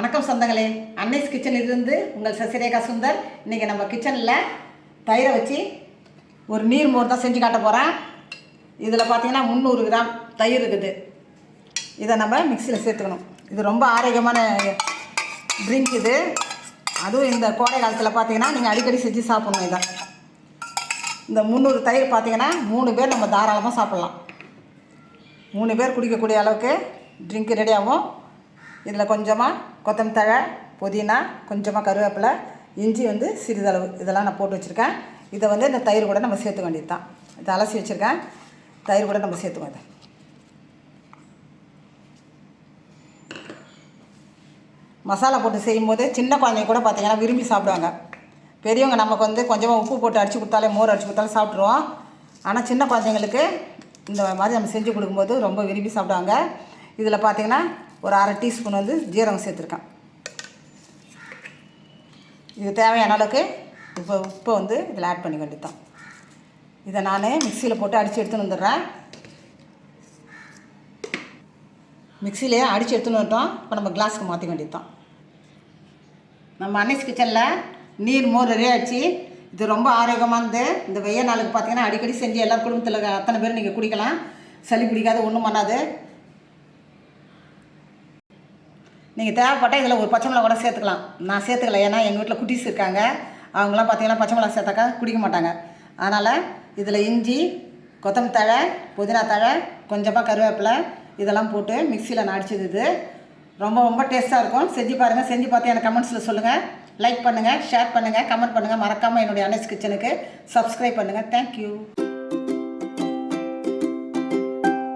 வணக்கம் சொந்தங்களே. அன்னைஸ் கிச்சனில் இருந்து உங்கள் சசிரேகா சுந்தர். இன்றைக்கி நம்ம கிச்சனில் தயிரை வச்சு ஒரு நீர் மோர் தான் செஞ்சு காட்ட போகிறேன் இதில் பார்த்தீங்கன்னா முந்நூறு கிராம் தயிர் இருக்குது. இதை நம்ம மிக்சியில் சேர்த்துக்கணும். இது ரொம்ப ஆரோக்கியமான ட்ரிங்க் இது. அதுவும் இந்த கோடை காலத்தில் பார்த்தீங்கன்னா நீங்கள் அடிக்கடி செஞ்சு சாப்பிட்ணும் இதை. இந்த முந்நூறு தயிர் பார்த்தீங்கன்னா மூணு பேர் நம்ம தாராளமாக சாப்பிட்லாம். மூணு பேர் குடிக்கக்கூடிய அளவுக்கு ட்ரிங்க் ரெடி ஆகும். இதில் கொஞ்சமாக கொத்தமல்லி தழை புதினா கொஞ்சமாக கருவேப்பிலை இஞ்சி வந்து சிறிதளவு. இதெல்லாம் நான் போட்டு வச்சுருக்கேன். இதை வந்து இந்த தயிர் கூட நம்ம சேர்த்துக்க வேண்டியது தான் இதை அலசி வச்சுருக்கேன். தயிர் கூட நம்ம சேர்த்துக்குவோம் இதை. மசாலா போட்டு செய்யும்போது சின்ன குழந்தைங்க கூட பார்த்தீங்கன்னா விரும்பி சாப்பிடுவாங்க. பெரியவங்க நமக்கு வந்து கொஞ்சமாக உப்பு போட்டு அடித்து கொடுத்தாலே மோர் அடித்து கொடுத்தாலும் சாப்பிட்ருவோம் ஆனால் சின்ன குழந்தைங்களுக்கு இந்த மாதிரி நம்ம செஞ்சு கொடுக்கும்போது ரொம்ப விரும்பி சாப்பிடுவாங்க. இதில் பார்த்தீங்கன்னா ஒரு அரை டீஸ்பூன் வந்து ஜீரகம் சேர்த்துருக்கேன். இது தேவையான அளவுக்கு இப்போ உப்பை வந்து இதில் ஆட் பண்ணி வேண்டியதான் இதை நான் மிக்சியில் போட்டு அடித்து எடுத்துன்னு வந்துடுறேன். மிக்சியிலே அடித்து எடுத்துன்னு வந்துட்டோம் இப்போ நம்ம கிளாஸுக்கு மாற்றி வேண்டியது தான் நம்ம அன்னைஸ் கிச்சனில் நீர் மோர் ரெடி ஆச்சு இது ரொம்ப ஆரோக்கியமானது இந்த வெய்ய நாளுக்கு பார்த்தீங்கன்னா அடிக்கடி செஞ்சு எல்லா குடும்பத்தில் அத்தனை பேர் நீங்கள் குடிக்கலாம். சளி பிடிக்காது ஒன்றும் பண்ணாது. நீங்கள் தேவைப்பட்டால் இதில் ஒரு பச்சை மிளகா கூட சேர்த்துக்கலாம். நான் சேர்த்துக்கல. ஏன்னா எங்கள் வீட்டில் குட்டீஸ் இருக்காங்க. அவங்களாம் பார்த்தீங்கன்னா பச்சை மிளகா சேர்த்தாக்கா குடிக்க மாட்டாங்க. அதனால் இதில் இஞ்சி கொத்தமல்லி தழை புதினா தழை கொஞ்சமாக கருவேப்பிலை இதெல்லாம் போட்டு மிக்சியில் நான் அடிச்சது இது. ரொம்ப ரொம்ப டேஸ்ட்டாக இருக்கும். செஞ்சு பாருங்கள் செஞ்சு பார்த்து எனக்கு கமெண்ட்ஸில் சொல்லுங்கள் லைக் பண்ணுங்கள் ஷேர் பண்ணுங்கள் கமெண்ட் பண்ணுங்கள் மறக்காமல் என்னுடைய அனஸ் கிச்சனுக்கு சப்ஸ்கிரைப் பண்ணுங்கள் தேங்க்யூ